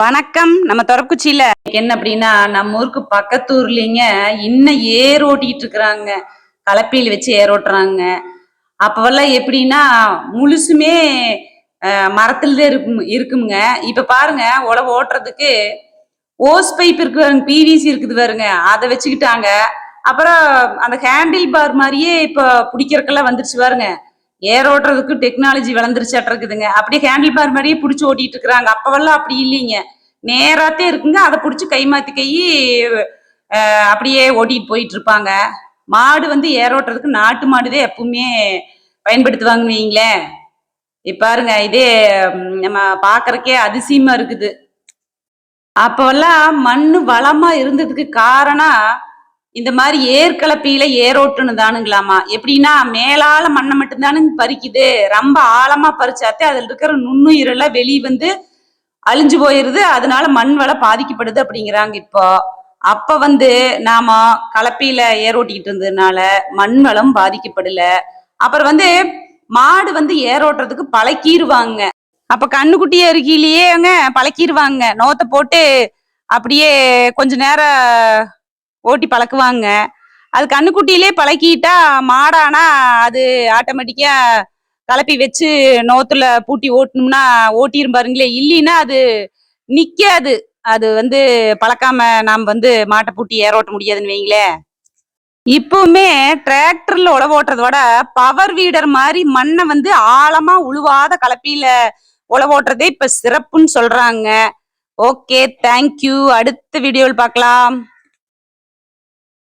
வணக்கம். நம்ம தொரக்குச்சியில என்ன அப்படின்னா நம்ம ஊருக்கு பக்கத்தூர்லிங்க இன்னும் ஏர் ஓட்டிட்டு இருக்கிறாங்க. கலப்பையில் வச்சு ஏர் ஓட்டுறாங்க. அப்பவெல்லாம் எப்படின்னா முழுசுமே அஹ், மரத்துலதான் இருக்கும் இருக்குங்க இப்ப பாருங்க உழவு ஓட்டுறதுக்கு ஓஸ் பைப் இருக்கு பாருங்க பிவிசி இருக்குது பாருங்க. அதை வச்சுக்கிட்டாங்க. அப்புறம் அந்த ஹேண்டில் பார் மாதிரியே இப்ப பிடிக்கிறதுக்கெல்லாம் வந்துருச்சு பாருங்க. ஏர் ஓட்டுறதுக்கு டெக்னாலஜி வளர்ந்துருச்சாட்டு இருக்குதுங்க. அப்படியே ஹேண்டில் பார் மாதிரியே பிடிச்சி ஓட்டிட்டு இருக்கிறாங்க அப்பவெல்லாம் அப்படி இல்லைங்க. நேராத்தே இருக்குங்க. அதை பிடிச்சி கை மாத்தி கை அப்படியே ஓட்டிட்டு போயிட்டு இருப்பாங்க மாடு வந்து ஏர் ஓட்டுறதுக்கு நாட்டு மாடுதே எப்பவுமே பயன்படுத்துவாங்க வைங்களேன் இப்ப பாருங்க இதே நம்ம பாக்குறக்கே அதிசயமா இருக்குது. அப்போல்லாம் மண்ணு வளமா இருந்ததுக்கு காரணம் இந்த மாதிரி ஏற்கலப்பியில ஏரோட்டுன்னு தானுங்களாமா? எப்படின்னா மேலால மண்ணை மட்டும்தானுங்க பறிக்குது. ரொம்ப ஆழமா பறிச்சாத்தே அதுல இருக்கிற நுண்ணுயிரெல்லாம் வெளியே வந்து அழிஞ்சு போயிருது. அதனால மண் வளம் பாதிக்கப்படுது அப்படிங்கிறாங்க இப்போ. அப்ப வந்து நாம கலப்பியில ஏரோட்டிக்கிட்டு இருந்ததுனால மண் வளம் பாதிக்கப்படல. அப்புறம் வந்து மாடு வந்து ஏரோட்டுறதுக்கு பழக்கிடுவாங்க அப்ப கண்ணுக்குட்டியே இருக்கையிலேயேங்க பழக்கிருவாங்க. நோத்தை போட்டு அப்படியே கொஞ்ச நேரம் ஓட்டி பழக்குவாங்க. அது கண்ணுக்குட்டியிலே பழக்கிட்டா மாடானா அது ஆட்டோமேட்டிக்கா கலப்பி வச்சு நோத்துல பூட்டி ஓட்டணும்னா ஓட்டிரும் பாருங்களே. இல்லைன்னா அது நிக்காது. அது வந்து பழக்காம நாம் வந்து மாட்டை பூட்டி ஏரோட்ட முடியாதுன்னு வைங்களேன் இப்பவுமே டிராக்டர்ல உழவு ஓட்டுறத விட பவர் வீடர் மாதிரி மண்ணை வந்து ஆழமா உழுவாத கலப்பியில உழவு ஓட்டுறதே இப்ப சிறப்புன்னு சொல்றாங்க. ஓகே தேங்க்யூ அடுத்த வீடியோவில் பார்க்கலாம்.